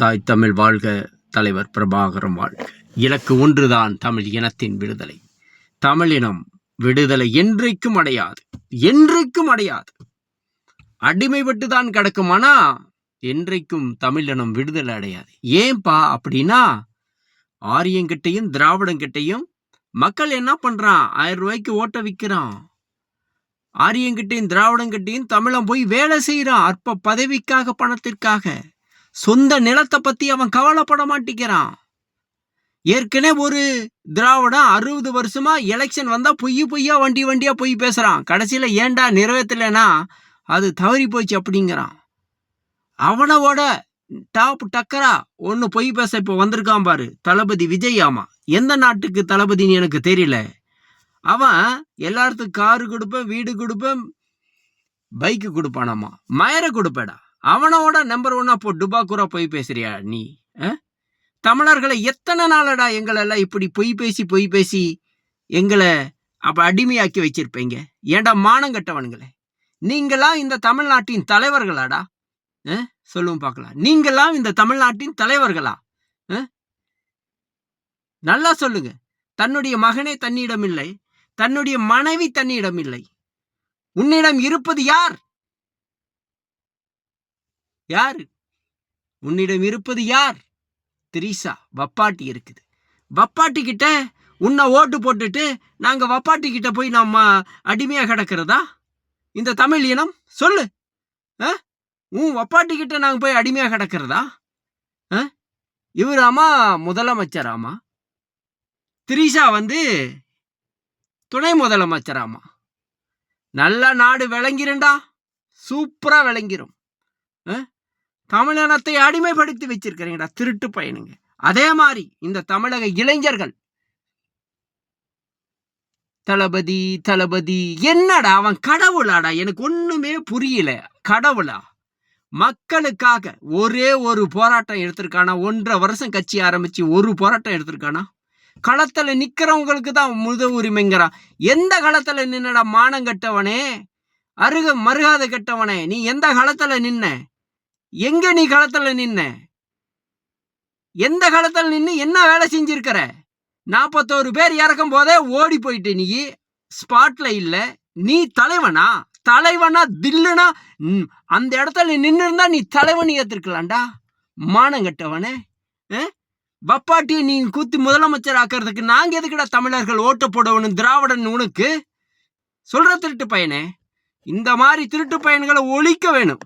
தாய் தமிழ் வாழ்க தலைவர் பிரபாகரம் வாழ்க. இலக்கு ஒன்றுதான் தமிழ் இனத்தின் விடுதலை. தமிழினம் விடுதலை என்றைக்கும் அடையாது என்றைக்கும் அடையாது. அடிமைப்பட்டு தான் கிடக்கும் ஆனா என்றைக்கும் தமிழினம் விடுதலை அடையாது. ஏன்பா அப்படின்னா ஆரியங்கிட்டையும் திராவிடங்கிட்டையும் மக்கள் என்ன பண்ணுறான் ஆயிரம் ரூபாய்க்கு ஓட்ட விற்கிறான் ஆரியங்கிட்டையும் திராவிடங்கிட்டையும் தமிழன் போய் வேலை செய்கிறான் அற்ப பதவிக்காக பணத்திற்காக. சொந்த நிலத்தை பற்றி அவன் கவலைப்பட மாட்டேங்கிறான். ஏற்கனவே ஒரு திராவிடம் அறுபது வருஷமா எலெக்ஷன் வந்தால் பொய் பொய்யா வண்டி வண்டியாக பொய் பேசுகிறான் கடைசியில் ஏன்டா நிறைவேற்றலைன்னா அது தவறி போச்சு அப்படிங்கிறான். அவனோட டாப் டக்கரா ஒன்று பொய் பேச இப்போ வந்திருக்கான் பாரு தளபதி விஜய் ஆமா எந்த நாட்டுக்கு தளபதின்னு எனக்கு தெரியல. அவன் எல்லாத்துக்கும் காரு கொடுப்பேன் வீடு கொடுப்பேன் பைக்கு கொடுப்பானாமா. மயரை கொடுப்பேடா. அவனோட நம்பர் ஒன்னா போ டுபாக்கூரா பொய் பேசுறியா நீ? ஆ? தமிழர்களை எத்தனை நாளடா எங்களெல்லாம் இப்படி பொய் பேசி பொய் பேசி எங்களை அப்போ அடிமையாக்கி வச்சிருப்பீங்க? ஏன்டா மானம் கட்டவனுங்களே? நீங்களாம் இந்த தமிழ்நாட்டின் தலைவர்களாடா? ஆ? சொல்லுவோம் பார்க்கலாம். நீங்களாம் இந்த தமிழ்நாட்டின் தலைவர்களா? ஆ? நல்லா சொல்லுங்க. தன்னுடைய மகனே தன்னிடம் இல்லை தன்னுடைய மனைவி தன்னிடம் இல்லை உன்னிடம் இருப்பது யார்? யார்? உன்னிடம் இருப்பது யார்? திரிசா வப்பாட்டி இருக்குது. வப்பாட்டி கிட்ட உன்னை ஓட்டு போட்டுட்டு நாங்கள் வப்பாட்டி கிட்ட போய் நம்ம அடிமையாக கிடக்கிறதா? இந்த தமிழ் இனம் சொல்லு. ஆ? உன் வப்பாட்டி கிட்ட நாங்கள் போய் அடிமையாக கிடக்கிறதா? ஆ? இவர் ஆமா முதலமைச்சர் திரிஷா வந்து துணை முதலமைச்சராமா நல்ல நாடு விளங்கிருண்டா சூப்பராக விளங்கிரும். ஆ? தமிழினத்தை அடிமைப்படுத்தி வச்சிருக்கிறீங்கடா திருட்டு பையனுங்க. அதே மாதிரி இந்த தமிழக இளைஞர்கள். தளபதி தளபதி என்னடா அவன் கடவுளாடா? எனக்கு ஒண்ணுமே புரியல. கடவுளா? மக்களுக்காக ஒரே ஒரு போராட்டம் எடுத்திருக்கானா? ஒன்றரை வருஷம் கட்சி ஆரம்பிச்சு ஒரு போராட்டம் எடுத்திருக்கானா? களத்துல நிக்கிறவங்களுக்கு தான் முத உரிமைங்கிறான் எந்த களத்துல நின்னடா மானம் கட்டவனே? அருக மருகாத கெட்டவனே. நீ எந்த களத்துல நின்ன? எங்க நீ களத்துல நின்ன? எந்த களத்தில் நின்று என்ன வேலை செஞ்சிருக்கிற? நாற்பத்தோரு பேர் இறக்கும் போதே ஓடி போயிட்டு நீ ஸ்பாட்ல இல்லை. நீ தலைவனா? தலைவனா தில்லுனா? ம், அந்த இடத்துல நின்று இருந்தா நீ தலைவன் ஏத்திருக்கலாம்டா. மானங்கட்டவனே வப்பாட்டியை நீ கூத்து முதலமைச்சர் ஆக்கிறதுக்கு நாங்க எதுக்குடா தமிழர்கள் ஓட்ட போடணும் திராவிடன் உனக்கு? சொல்ற திருட்டு பையனே. இந்த மாதிரி திருட்டு பையன்களை ஒழிக்க வேணும்.